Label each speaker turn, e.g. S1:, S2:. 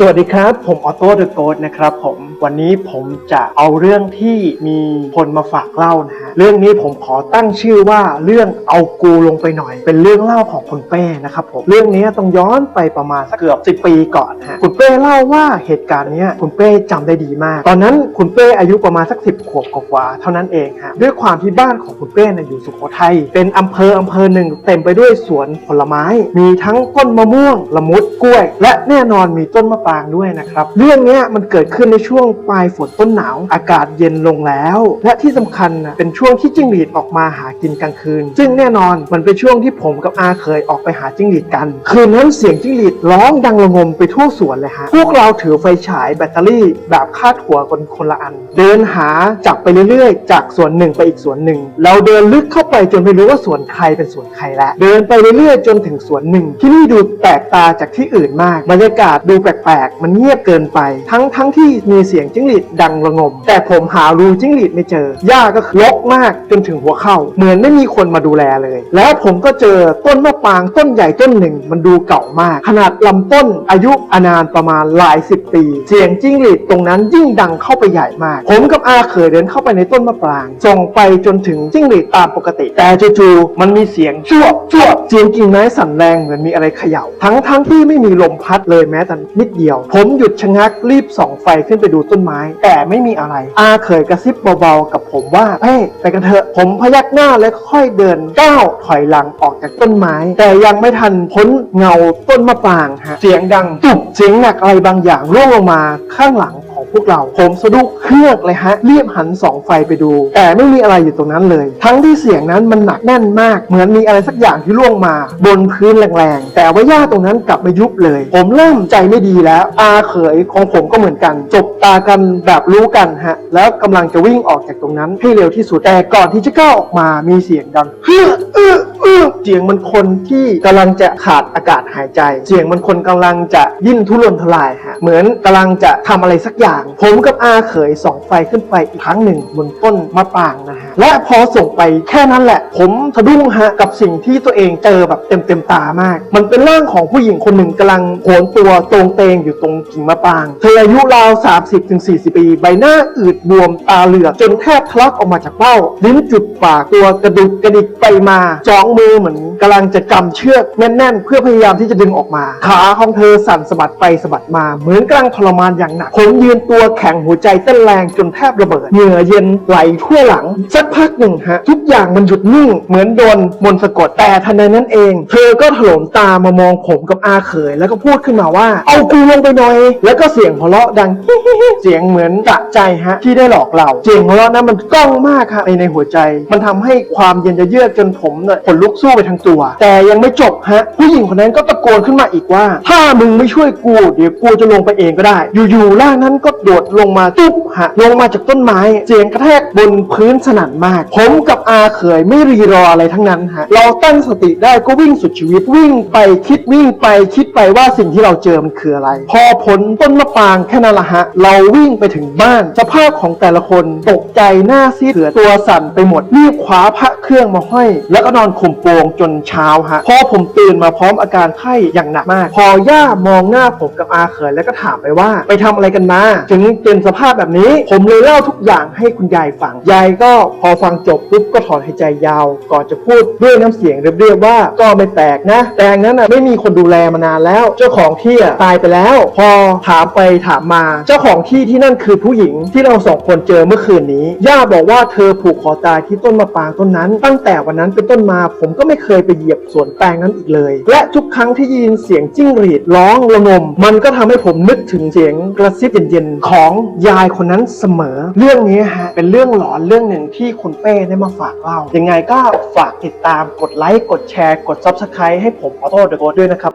S1: สวัสดีครับ ผมออโต้เดอะโกดนะครับผมวันนี้ผมจะเอาเรื่องที่มีคนมาฝากเล่านะฮะเรื่องนี้ผมขอตั้งชื่อว่าเรื่องเอากูลงไปหน่อย เป็นเรื่องเล่าของคุณเป้นะครับผมเรื่องนี้ต้องย้อนไปประมาณสักเกือบ 10 ปีก่อนฮะคุณเป้เล่าว่าเหตุการณ์นี้คุณเป้จำได้ดีมาก ตอนนั้นคุณเป้อายุประมาณสัก 10 ขวบกว่าเท่านั้นเองฮะด้วยความที่บ้านของคุณเป้นะอยู่สุโขทัยเป็นอำเภออำเภอหนึ่งเต็มไปด้วยสวนผลไม้ มีทั้งต้นมะม่วงละมุดกล้วย และแน่นอนมีต้นมะปางด้วยนะครับ เรื่องนี้มันเกิดขึ้นในช่วงปลายฝนต้นหนาว อากาศเย็นลงแล้ว และที่สำคัญนะเป็นช่วงที่จิ้งหรีดออกมาหากินกลางคืน ซึ่งแน่นอนมันเป็นช่วงที่ผมกับอาเคยออกไปหาจิ้งหรีดกัน คืนนั้นเสียงจิ้งหรีดร้องดังระงมไปทั่วสวนเลยฮะพวกเราถือไฟฉายแบตเตอรี่แบบคาดหัวคนคนละอัน เดินหาจับไปเรื่อยๆ จากสวนหนึ่งไปอีกสวนหนึ่ง เราเดินลึกเข้าไปจนไม่รู้ว่าสวนใครเป็นสวนใครแล้วเดินไปเรื่อยๆ จนถึงสวนหนึ่ง ที่นี่ดูแปลกตาจากที่อื่นมากบรรยากาศดูแปลกๆมันเงียบเกินไป ทั้งทั้งที่มีเสียงจิ้งหรีดดังระงม แต่ผมหารูจิ้งหรีดไม่เจอหญ้าก็รกมากจนถึงหัวเข่า เหมือนไม่มีคนมาดูแลเลย แล้วผมก็เจอต้นมะปรางต้นใหญ่ต้นหนึ่ง มันดูเก่ามาก ขนาดลำต้นอายุอนานประมาณหลายสิบปี เสียงจิ้งหรีดตรงนั้นยิ่งดังเข้าไปใหญ่มาก ผมกับอาเคยเดินเข้าไปในต้นมะปรางส่งไปจนถึงจิ้งหรีดตามปกติ แต่จู่ๆมันมีเสียงชั่วชั่วเสียงกิ่งไม้สั่นแรงเหมือนมีอะไรเขย่า ทั้งทั้งที่ไม่มีลมพัดเลยแม้แต่นิดเดียวผมหยุดชะงักรีบส่องไฟขึ้นไปดูต้นไม้ แต่ไม่มีอะไร อาเคยกระซิบเบาๆกับผมว่าเฮ้ยไปกันเถอะ ผมพยักหน้าและค่อยเดินก้าวถอยหลังออกจากต้นไม้ แต่ยังไม่ทันพ้นเงาต้นมะปรางฮะเสียงดังตุบเสียงหนักอะไรบางอย่างร่วงลงมาข้างหลัง พวกเรา ผมสะดุ้งเครือกเลยฮะรีบหันสองไฟไปดู แต่ไม่มีอะไรอยู่ตรงนั้นเลย ทั้งที่เสียงนั้นมันหนักแน่นมาก เหมือนมีอะไรสักอย่างที่ล่วงมา บนพื้นแรงๆ แต่ว่าหญ้าตรงนั้นกลับไม่ยุบเลย ผมเริ่มใจไม่ดีแล้ว อาเขยของผมก็เหมือนกัน จบตากันแบบรู้กันฮะ แล้วกำลังจะวิ่งออกจากตรงนั้นให้เร็วที่สุด แต่ก่อนที่จะก้าวออกมา มีเสียงดังเฮ้อ เสียงมันคนที่กำลังจะขาดอากาศหายใจ เสียงมันคนกำลังจะดิ้นทุรนทลายฮะเหมือนกำลังจะทำอะไรสักอย่าง ผมกับอาเขยส่องไฟขึ้นไปอีกครั้งหนึ่งบนต้นมะปรางนะฮะและพอส่งไปแค่นั้นแหละ ผมสะดุ้งฮะกับสิ่งที่ตัวเองเจอแบบเต็มเต็มตามาก มันเป็นร่างของผู้หญิงคนหนึ่งกำลังโหนตัวตรงเตงอยู่ตรงกิ่งมะปราง เธออายุราว 30-40 ปี ใบหน้าอืดบวมตาเหลือกจนแทบทะลักออกมาจากเบ้า ลิ้นจุดปากตัวกระดุกกระดิกไปมาจ้องมือเหมือนกำลังจะกำเชือกแน่นๆ เพื่อพยายามที่จะดึงออกมา ขาของเธอสั่นสะบัดไปสะบัดมา เหมือนกำลังทรมานอย่างหนักผมยืนตัวแข็งหัวใจเต้นแรงจนแทบระเบิด เหงื่อเย็นไหลทั่วหลัง สักพักหนึ่งฮะ ทุกอย่างมันหยุดนิ่ง เหมือนโดนมนต์สะกดแต่ทันใดนั้นเอง เธอก็ถลนตามามองผมกับอาเขยแล้วก็พูดขึ้นมาว่า เอากูลงไปหน่อย แล้วก็เสียงหัวเราะดังเสียงเหมือนกะใจฮะ ที่ได้หลอกเราเสียงหัวเราะนั้นมันก้องมากฮะในในหัวใจ มันทำให้ความเย็นจะเยือกจนผมเนี่ยขนลุกสู้ไปทั้งตัว แต่ยังไม่จบฮะผู้หญิงคนนั้นก็ตะโกนขึ้นมาอีกว่า ถ้ามึงไม่ช่วยกูเดี๋ยวกูจะลงไปเองก็ได้ อยู่ๆร่างนั้นก็โดดลงมาตุ๊บฮะลงมาจากต้นไม้เสียงกระแทกบนพื้นสนั่นมาก ผมกับอาเขยไม่รีรออะไรทั้งนั้นฮะเราตั้งสติได้ก็วิ่งสุดชีวิตวิ่งไปคิดวิ่งไปคิดไปว่าสิ่งที่เราเจอมันคืออะไร พอพ้นต้นมะปรางแค่นั้นละฮะเราวิ่งไปถึงบ้านสภาพของแต่ละคนตกใจหน้าซีดเสือตัวสั่นไปหมดรีบคว้าพระเครื่องมาห้อย แล้วก็นอนข่มโปงจนเช้าฮะพอผมตื่นมาพร้อมอาการไข้อย่างหนักมาก พอย่ามองหน้าผมกับอาเขยแล้วก็ถามไปว่า ไปทำอะไรกันมา ถึงเป็นสภาพแบบนี้ ผมเลยเล่าทุกอย่างให้คุณยายฟัง ยายก็พอฟังจบปุ๊บก็ถอนหายใจยาว ก่อนจะพูดด้วยน้ำเสียงเรียบๆว่าก็ไม่แปลกนะแปลงนั้นน่ะไม่มีคนดูแลมานานแล้ว เจ้าของที่อะตายไปแล้ว พอถามไปถามมา เจ้าของที่ที่นั่นคือผู้หญิงที่เราสองคนเจอเมื่อคืนนี้ ย่าบอกว่าเธอผูกคอตายที่ต้นมะปรางต้นนั้น ตั้งแต่วันนั้นเป็นต้นมาผมก็ไม่เคยไปเหยียบสวนแตงนั้นอีกเลย และทุกครั้งที่ยินเสียงจิ้งหรีดร้องระงม มันก็ทำให้ผมนึกถึงเสียงกระซิบเย็นๆของยายคนนั้นเสมอ เรื่องนี้ฮะเป็นเรื่องหลอนเรื่องหนึ่งที่คุณเป้ได้มาฝากเล่ายังไงก็ฝากติดตามกดไลค์กดแชร์ กด subscribe ให้ผมออโต้เดอะโกด้วยนะครับ